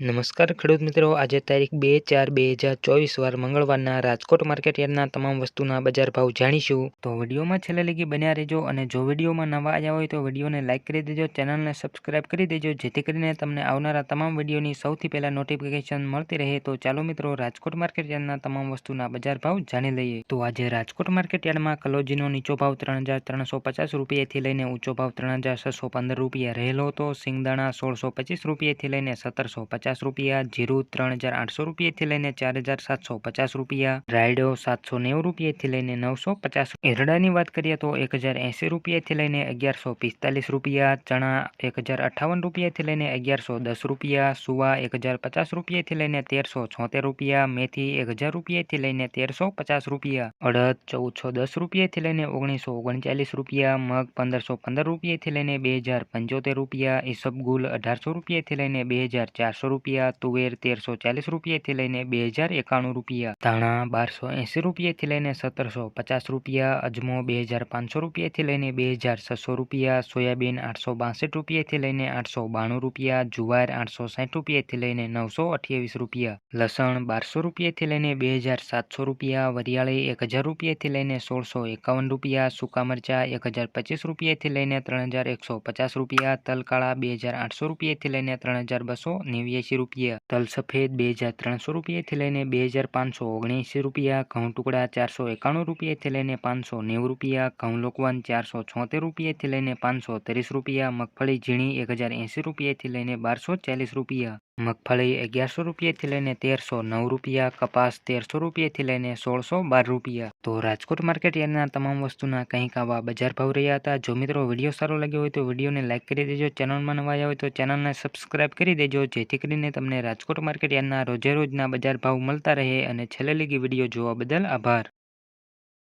નમસ્કાર ખેડૂત મિત્રો, આજે તારીખ બે ચાર બે હજાર ચોવીસ વાર મંગળવારના રાજકોટ માર્કેટ યાર્ડના તમામ વસ્તુના બજાર ભાવ જાણીશું. તો વિડીયોમાં છેલ્લે લગી બન્યા રહેજો અને જો વિડીયોમાં નવા આવ્યા હોય તો વિડીયોને લાઇક કરી દેજો, ચેનલને સબસ્ક્રાઇબ કરી દેજો, જેથી કરીને તમને આવનારા તમામ વિડીયોની સૌથી પહેલાં નોટિફિકેશન મળતી રહે. તો ચાલો મિત્રો, રાજકોટ માર્કેટ યાર્ડના તમામ વસ્તુના બજાર ભાવ જાણી લઈએ. તો આજે રાજકોટ માર્કેટ યાર્ડમાં કલોજીનો નીચો ભાવ ત્રણ હજાર ત્રણસો પચાસ રૂપિયાથી લઈને ઊંચો ભાવ ત્રણ હજાર છસો પંદર રૂપિયા રહેલો હતો. સિંગદાણા સોળસો પચીસ રૂપિયાથી લઈને સત્તરસો પચાસ પચાસ રૂપિયા, જીરું ત્રણ હજાર આઠસો રૂપિયાથી લઈને ચાર હજાર સાતસો પચાસ રૂપિયા, રાયડો સાતસો નેવું રૂપિયાથી લઈને નવસો પચાસ એરડાની વાત કરીએ તો એક હજાર એંસી રૂપિયાથી લઈને અગિયારસો પિસ્તાલીસ રૂપિયા, ચણા એક હજાર અઠાવન રૂપિયાથી લઈને અગિયારસો દસ રૂપિયા, સુવા એક હજાર પચાસ રૂપિયાથી લઈને તેરસો છોતેર રૂપિયા, મેથી એક હજાર રૂપિયાથી લઈને તેરસો પચાસ રૂપિયા, અડદ ચૌદસો દસ રૂપિયાથી લઈને ઓગણીસો ઓગણચાલીસ રૂપિયા, મગ પંદરસો પંદર રૂપિયાથી લઈને બે હજાર પંચોતેર રૂપિયા ઈસબગુલ અઢારસો રૂપિયાથી લઈને બે હજાર ચારસો રૂપિયા, તુવેર તેરસો ચાલીસ રૂપિયાથી લઈને બે હજાર એકાણું રૂપિયા, ધાણા બારસો એંસી રૂપિયાથી લઈને સત્તરસો પચાસ રૂપિયા, અજમો બે હજાર પાંચસો રૂપિયાથી લઈને બે હજાર છસો રૂપિયા, સોયાબીન આઠસો બાસઠ રૂપિયાથી લઈને આઠસો બાણું રૂપિયા, જુવાર આઠસો સાઠ રૂપિયાથી લઈને નવસો અઠ્યાવીસ રૂપિયા, લસણ બારસો રૂપિયાથી લઈને બે હજાર સાતસો રૂપિયા, વરિયાળી એક હજાર રૂપિયાથી લઈને સોળસો એકાવન રૂપિયા, સૂકા મરચા એક હજાર પચીસ રૂપિયાથી લઈને ત્રણ હજાર એકસો પચાસ રૂપિયા તલકાળા બે હજાર આઠસો રૂપિયાથી લઈને ત્રણ હજાર બસો નેવ્યાસી એંસી રૂપિયા તલ સફેદ બે હજાર ત્રણસો રૂપિયાથી લઈને બે હજાર પાંચસો ઓગણએંસી રૂપિયા, ઘઉં ટુકડા ચારસો એકાણું રૂપિયાથી લઈને પાંચસો નેવું રૂપિયા, ઘઉં લોકવાન ચારસો છોતેર રૂપિયાથી લઈને પાંચસો ત્રીસ રૂપિયા, મગફળી ઝીણી એક હજાર એંસી રૂપિયાથી લઈને બારસો ચાલીસ રૂપિયા. મગફળી અગિયારસો રૂપિયાથી લઈને તેરસો નવ રૂપિયા, કપાસ તેરસો રૂપિયાથી લઈને સોળસો બાર રૂપિયા. તો રાજકોટ માર્કેટ યાર્ડના તમામ વસ્તુના કંઈક આવા બજાર ભાવ રહ્યા હતા. જો મિત્રો વીડિયો સારો લાગ્યો હોય તો વિડીયોને લાઇક કરી દેજો. ચેનલમાં નવા આવ્યા હોય તો ચેનલને સબસ્ક્રાઇબ કરી દેજો. જેથી કરીને તમને રાજકોટ માર્કેટ યાર્ડના રોજે રોજના બજાર ભાવ મળતા રહે. અને છેલ્લે લીગી વીડિયો જોવા બદલ આભાર.